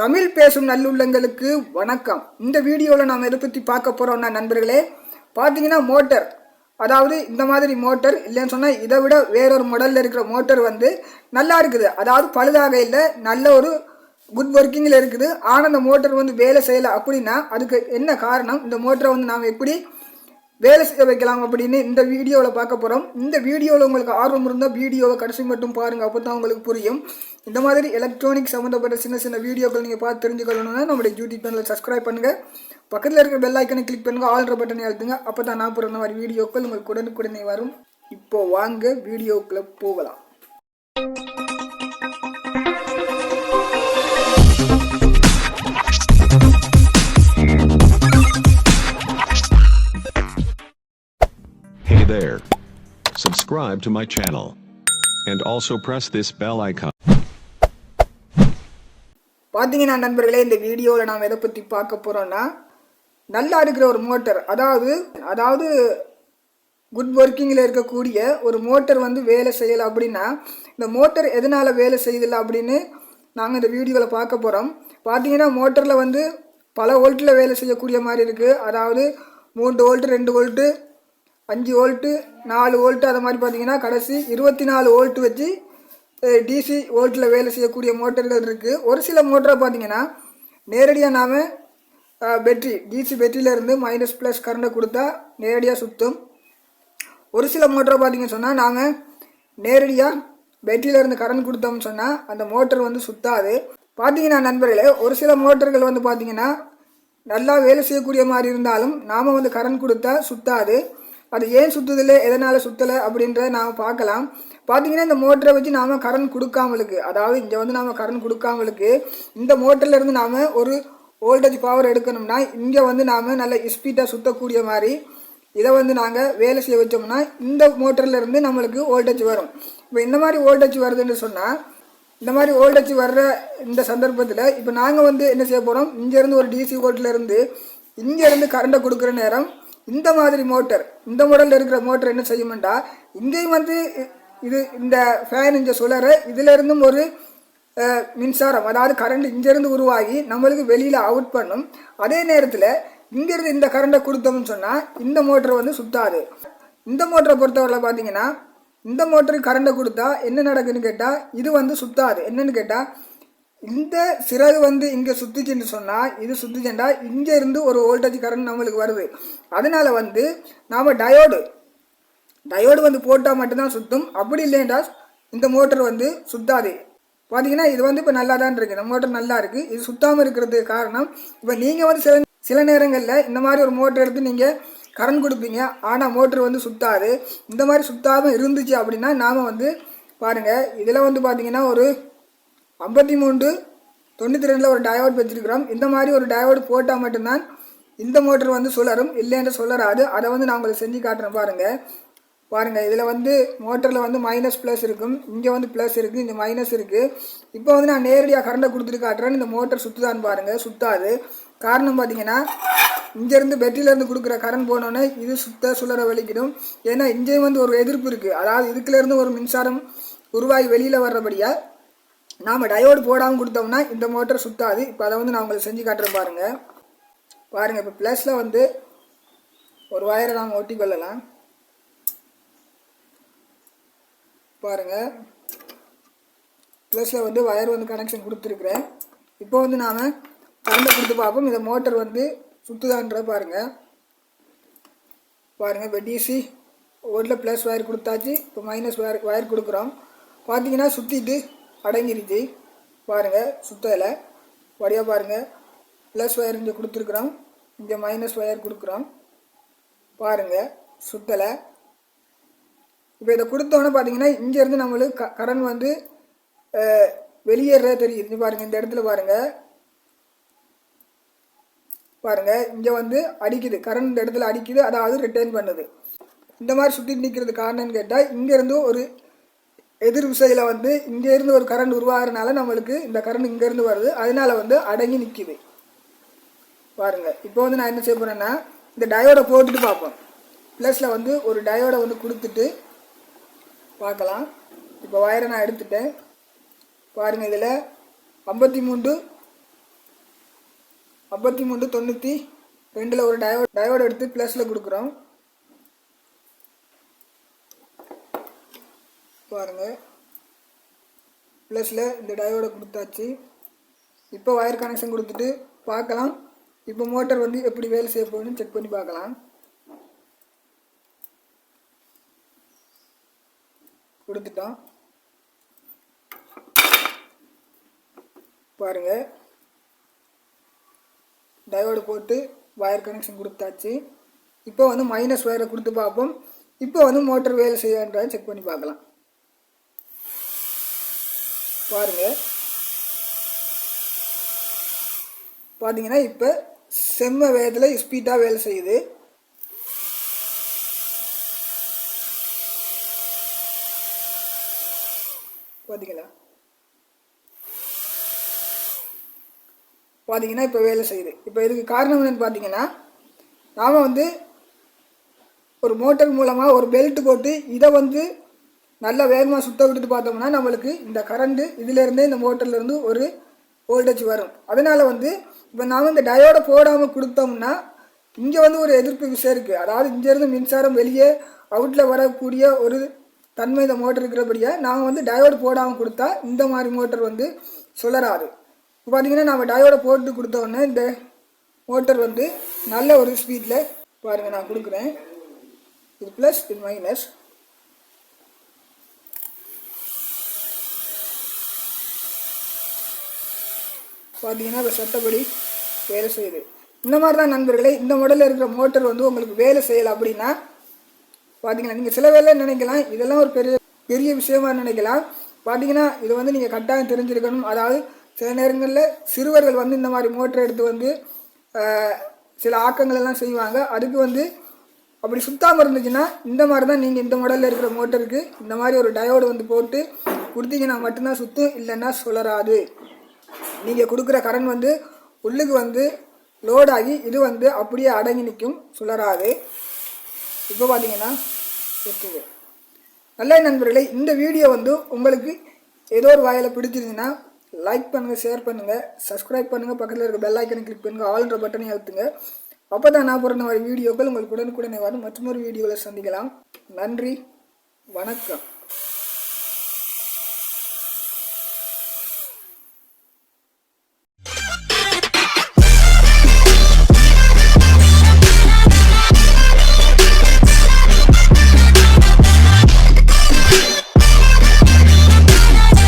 தமிழ் பேசும் நல்லுள்ளங்களுக்கு வணக்கம். இந்த வீடியோவில் நாம் எதை பற்றி பார்க்க போகிறோம்னா நண்பர்களே பார்த்தீங்கன்னா மோட்டர். அதாவது இந்த மாதிரி மோட்டர் இல்லைன்னு சொன்னால் இதை விட வேறொரு மாடலில் இருக்கிற மோட்டர் வந்து நல்லா இருக்குது. அதாவது பழுதாக இல்லை நல்ல ஒரு குட் ஒர்க்கிங்கில் இருக்குது. ஆனால் அந்த மோட்டர் வந்து வேலை செய்யலை அப்படின்னா அதுக்கு என்ன காரணம்? இந்த மோட்டரை வந்து நாம் எப்படி வேலை செய்ய வைக்கலாம் அப்படின்னு இந்த வீடியோவில் பார்க்க போகிறோம் இந்த வீடியோவில் உங்களுக்கு ஆர்வம் இருந்தால் வீடியோவை கடைசி மட்டும் பாருங்கள் அப்போ தான் உங்களுக்கு புரியும். இந்த மாதிரி எலக்ட்ரானிக் சம்மந்தப்பட்ட சின்ன சின்ன வீடியோக்கள் நீங்கள் பார்த்து தெரிஞ்சுக்கணும்னா நம்மளுடைய யூடியூப் சேனலில் சப்ஸ்கிரைப் பண்ணுங்கள் பக்கத்தில் இருக்கிற பெல் ஐக்கனை கிளிக் பண்ணுங்கள் ஆல்ற பட்டனை அழுத்துங்க அப்போ தான் நான் போகிற மாதிரி வீடியோக்கள் உங்களுக்கு உடனுக்குடனே வரும். இப்போ வாங்க வீடியோக்குள்ளே போகலாம். Subscribe to my channel. And also press this bell icon. பார்த்தீங்கன்னா நண்பர்களே இந்த வீடியோவில் நாம் எதை பற்றி பார்க்க போகிறோம்னா நல்லா இருக்கிற ஒரு மோட்டர் அதாவது அதாவது குட் ஒர்க்கிங்கில் இருக்கக்கூடிய ஒரு மோட்டர் வந்து வேலை செய்யலை அப்படின்னா இந்த மோட்டர் எதனால் வேலை செய்யலை அப்படின்னு நாங்கள் இந்த வீடியோவில் பார்க்க போகிறோம் பார்த்தீங்கன்னா மோட்டரில் வந்து பல வோல்ட்டில் வேலை செய்யக்கூடிய மாதிரி இருக்குது அதாவது மூன்று வோல்ட்டு ரெண்டு வோல்ட்டு அஞ்சு வோல்ட்டு நாலு வோல்ட்டு அது மாதிரி பார்த்தீங்கன்னா கடைசி இருபத்தி நாலு வோல்ட்டு வச்சு டிசி வோல்ட்டில் வேலை செய்யக்கூடிய மோட்டர்கள் இருக்குது ஒரு சில மோட்டரை பார்த்தீங்கன்னா நேரடியாக நாம் பேட்ரி டிசி பேட்டரியிலேருந்து மைனஸ் ப்ளஸ் கரண்ட்டை கொடுத்தா நேரடியாக சுற்றும் ஒரு சில மோட்டரை பார்த்தீங்கன்னு சொன்னால் நாங்கள் நேரடியாக பேட்டரியிலேருந்து கரண்ட் கொடுத்தோம்னு சொன்னால் அந்த மோட்டர் வந்து சுத்தாது. பார்த்தீங்கன்னா நண்பர்களே ஒரு சில மோட்டர்கள் வந்து பார்த்தீங்கன்னா நல்லா வேலை செய்யக்கூடிய மாதிரி இருந்தாலும் நாம் வந்து கரண்ட் கொடுத்தா சுத்தாது. அது ஏன் சுற்றுதில்லை எதனால் சுற்றலை அப்படின்றத நாம் பார்க்கலாம். பார்த்தீங்கன்னா இந்த மோட்டரை வச்சு நாம் கரண்ட் கொடுக்காமலுக்கு அதாவது இங்கே வந்து நாம் கரண்ட் கொடுக்காமலுக்கு இந்த மோட்டர்லேருந்து நாம் ஒரு வோல்டேஜ் பவர் எடுக்கணும்னா இங்கே வந்து நாம் நல்ல ஸ்பீடாக சுற்றக்கூடிய மாதிரி இதை வந்து நாங்கள் வேலை செய்ய வச்சோம்னா இந்த மோட்டர்லேருந்து நம்மளுக்கு வோல்டேஜ் வரும். இப்போ இந்த மாதிரி வோல்டேஜ் வருதுன்னு சொன்னால் இந்த மாதிரி வோல்டேஜ் வர்ற இந்த சந்தர்ப்பத்தில் இப்போ நாங்கள் வந்து என்ன செய்ய போகிறோம் இங்கேருந்து ஒரு டிசி வோல்ட்லேருந்து இங்கேருந்து கரண்ட்டை கொடுக்குற நேரம் இந்த மாதிரி மோட்டர் இந்த மாடலில் இருக்கிற மோட்டர் என்ன செய்யுமெண்டா இங்கேயும் வந்து இது இந்த ஃபேன் இந்த சுழற இதிலிருந்தும் ஒரு மின்சாரம் அதாவது கரண்ட் இங்கேருந்து உருவாகி நம்மளுக்கு வெளியில் அவுட் பண்ணும். அதே நேரத்தில் இங்கேருந்து இந்த கரண்ட்டை கொடுத்தோம்னு சொன்னால் இந்த மோட்டர் வந்து சுத்தாது. இந்த மோட்டரை பொறுத்தவரை பார்த்தீங்கன்னா இந்த மோட்டருக்கு கரண்ட்டை கொடுத்தா என்ன நடக்குன்னு கேட்டால் இது வந்து சுத்தாது. என்னன்னு கேட்டால் இந்த சிறகு வந்து இங்கே சுத்துச்சுன்னு சொன்னால் இது சுத்துச்சுண்டா இங்கே இருந்து ஒரு வோல்டேஜ் கரண்ட் நம்மளுக்கு வருது. அதனால வந்து நாம் டயோடு டயோடு வந்து போட்டால் மட்டும்தான் சுத்தும். அப்படி இல்லைண்டா இந்த மோட்டர் வந்து சுத்தாது. பார்த்தீங்கன்னா இது வந்து இப்போ நல்லா தான் இருக்குது இந்த மோட்டர் நல்லா இருக்குது இது சுத்தாமல் இருக்கிறதுக்கு காரணம் இப்போ நீங்கள் வந்து சில சில நேரங்களில் இந்த மாதிரி ஒரு மோட்டர் எடுத்து நீங்கள் கரண்ட் கொடுப்பீங்க. ஆனால் மோட்டர் வந்து சுத்தாது. இந்த மாதிரி சுத்தாமல் இருந்துச்சு அப்படின்னா நாம் வந்து பாருங்கள் இதில் வந்து பார்த்தீங்கன்னா ஒரு ஐம்பத்தி மூன்று தொண்ணூற்றி ரெண்டில் ஒரு டயோடு வச்சுருக்கிறோம். இந்த மாதிரி ஒரு டயோடு போட்டால் மட்டும்தான் இந்த மோட்டர் வந்து சுழரும் இல்லைன்னு சுழராது அதை வந்து நான் உங்களுக்கு செஞ்சு காட்டுறேன் பாருங்கள் பாருங்கள் இதில் வந்து மோட்டரில் வந்து மைனஸ் ப்ளஸ் இருக்கும். இங்கே வந்து ப்ளஸ் இருக்குது இங்கே மைனஸ் இருக்குது இப்போ வந்து நான் நேரடியாக கரண்டை கொடுத்துட்டு காட்டுறேன். இந்த மோட்டர் சுற்றுதான்னு பாருங்கள் சுத்தாது. காரணம் பார்த்தீங்கன்னா இங்கேருந்து பெட்டிலேருந்து கொடுக்குற கரண்ட் போனோன்னே இது சுத்த சுழற வலிக்கிடும் ஏன்னா இங்கேயும் வந்து ஒரு எதிர்ப்பு இருக்குது அதாவது இதுக்குலேருந்து ஒரு மின்சாரம் உருவாகி வெளியில் வர்றபடியாக நாம் டயோடு போடாமல் கொடுத்தோம்னா இந்த மோட்டர் சுத்தாது. இப்போ அதை வந்து நான் உங்களுக்கு செஞ்சு காட்டுறேன் பாருங்கள் பாருங்கள் இப்போ ப்ளஸில் வந்து ஒரு வயரை நாம் ஒட்டி கொள்ளலாம். பாருங்கள் ப்ளஸில் வந்து வயர் வந்து கனெக்ஷன் கொடுத்துருக்குறேன். இப்போ வந்து நாம் கரண்டை கொடுத்து பார்ப்போம். இந்த மோட்டர் வந்து சுற்றுதான்ற பாருங்கள் பாருங்கள் இப்போ டிசி ஓட்டில் ப்ளஸ் ஒயர் கொடுத்தாச்சு. இப்போ மைனஸ் ஒயர் ஒயர் கொடுக்குறோம். பார்த்தீங்கன்னா சுற்றிட்டு அடங்கிருச்சு பாருங்கள் சுத்தலை வழியாக பாருங்கள் ப்ளஸ் ஒயர் இங்கே கொடுத்துருக்குறோம். இங்கே மைனஸ் ஒயர் கொடுக்குறோம். பாருங்கள் சுத்தலை இப்போ இதை கொடுத்தோன்னே பார்த்தீங்கன்னா இங்கேருந்து நம்மளுக்கு க கரண்ட் வந்து அஹ், தெரியுது. பாருங்கள் இந்த இடத்துல பாருங்கள் பாருங்கள் இங்கே வந்து அடிக்குது. கரண்ட் இந்த இடத்துல அடிக்குது. அதாவது ரிட்டர்ன் பண்ணுது. இந்த மாதிரி சுற்றி நிற்கிறது காரணம்னு கேட்டால் இங்கேருந்து ஒரு எதிர் விசையில் வந்து இங்கேருந்து ஒரு கரண்ட் உருவாகிறனால நம்மளுக்கு இந்த கரண்ட் இங்கேருந்து வருது. அதனால வந்து அடங்கி நிற்கிது பாருங்க. இப்போ வந்து நான் என்ன செய்ய போகிறேன்னா இந்த டயோடை போட்டுட்டு பார்ப்போம். ப்ளஸில் வந்து ஒரு டயோடை வந்து கொடுத்துட்டு பார்க்கலாம். இப்போ வயரை நான் எடுத்துட்டேன். பாருங்கள் இதில் ஐம்பத்தி மூன்று ஐம்பத்தி மூணு தொண்ணூற்றி ரெண்டில் ஒரு டயோ டயோடு எடுத்து ப்ளஸில் கொடுக்குறோம். பாருங்கள் ப்ளஸில் இந்த டயோடை கொடுத்தாச்சு. இப்போ ஒயர் கனெக்ஷன் கொடுத்துட்டு பார்க்கலாம். இப்போ மோட்டார் வந்து எப்படி வேலை செய்ய போகுதுன்னு செக் பண்ணி பார்க்கலாம். கொடுத்துட்டோம். பாருங்கள் டயோடு போட்டு ஒயர் கனெக்ஷன் கொடுத்தாச்சு. இப்போ வந்து மைனஸ் ஒயரை கொடுத்து பார்ப்போம். இப்போ வந்து மோட்டர் வேலை செய்யன்றதை செக் பண்ணி பார்க்கலாம். பாருங்க. பார்த்தீங்கன்னா இப்போ செம்ம வேகத்தில் ஸ்பீடாக வேலை செய்யுது. பார்த்தீங்களா பார்த்தீங்கன்னா இப்போ வேலை செய்யுது. இப்போ இதுக்கு காரணம் என்னன்னு பார்த்தீங்கன்னா நாம் வந்து ஒரு மோட்டர் மூலமாக ஒரு பெல்ட் போட்டு இதை வந்து நல்லா வேகமாக சுத்த விட்டுட்டு பார்த்தோம்னா நம்மளுக்கு இந்த கரண்ட்டு இதிலேருந்தே இந்த மோட்டர்லேருந்து ஒரு வோல்டேஜ் வரும். அதனால் வந்து இப்போ நாம் இந்த டயோடை போடாமல் கொடுத்தோம்னா இங்கே வந்து ஒரு எதிர்ப்பு விஷயம் இருக்குது அதாவது இங்கேருந்து மின்சாரம் வெளியே அவுட்டில் வரக்கூடிய ஒரு தன்மை இந்த மோட்டர் இருக்கிறபடியாக நாம் வந்து டயோடு போடாமல் கொடுத்தா இந்த மாதிரி மோட்டர் வந்து சுழராது இப்போ பார்த்தீங்கன்னா நம்ம டயோடை போட்டு கொடுத்தோன்னே இந்த மோட்டர் வந்து நல்ல ஒரு ஸ்பீடில் பாருங்கள் நான் கொடுக்குறேன். இது ப்ளஸ் இது மைனஸ் பார்த்தீங்கன்னா இப்போ சட்டப்படி வேலை செய்யுது இந்த மாதிரி தான் நண்பர்களே இந்த மாடலில் இருக்கிற மோட்டர் வந்து உங்களுக்கு வேலை செய்யலை அப்படின்னா பார்த்தீங்கன்னா நீங்கள் சில வேலை நினைக்கலாம். இதெல்லாம் ஒரு பெரிய பெரிய விஷயமா நினைக்கலாம். பார்த்தீங்கன்னா இது வந்து நீங்கள் கட்டாயம் தெரிஞ்சிருக்கணும். அதாவது சில நேரங்களில் சிறுவர்கள் வந்து இந்த மாதிரி மோட்டர் எடுத்து வந்து சில ஆக்கங்கள் எல்லாம் செய்வாங்க. அதுக்கு வந்து அப்படி சுத்தாமல் இருந்துச்சுன்னா இந்த மாதிரி தான் நீங்கள் இந்த மாடலில் இருக்கிற மோட்டருக்கு இந்த மாதிரி ஒரு டயோடு வந்து போட்டு கொடுத்தீங்கன்னா மட்டும்தான் சுற்றும் இல்லைன்னா சுழராது நீங்கள் கொடுக்குற கடன் வந்து உள்ளுக்கு வந்து லோடாகி இது வந்து அப்படியே அடங்கி நிற்கும். சுழறாது. இப்போ பார்த்தீங்கன்னா இருக்குது நல்ல நண்பர்களே இந்த வீடியோ வந்து உங்களுக்கு ஏதோ ஒரு வாயில் பிடிச்சிருந்துன்னா லைக் பண்ணுங்கள் ஷேர் பண்ணுங்கள் சப்ஸ்கிரைப் பண்ணுங்கள் பக்கத்தில் இருக்க பெல் ஐக்கனை கிளிக் பண்ணுங்கள் ஆல்ன்ற பட்டனை அழுத்துங்க. அப்போ தான் நான் போகிற வீடியோக்கள் உங்களுக்கு உடனுக்குடனே வரும். மற்றொரு வீடியோவில் சந்திக்கலாம். நன்றி வணக்கம்.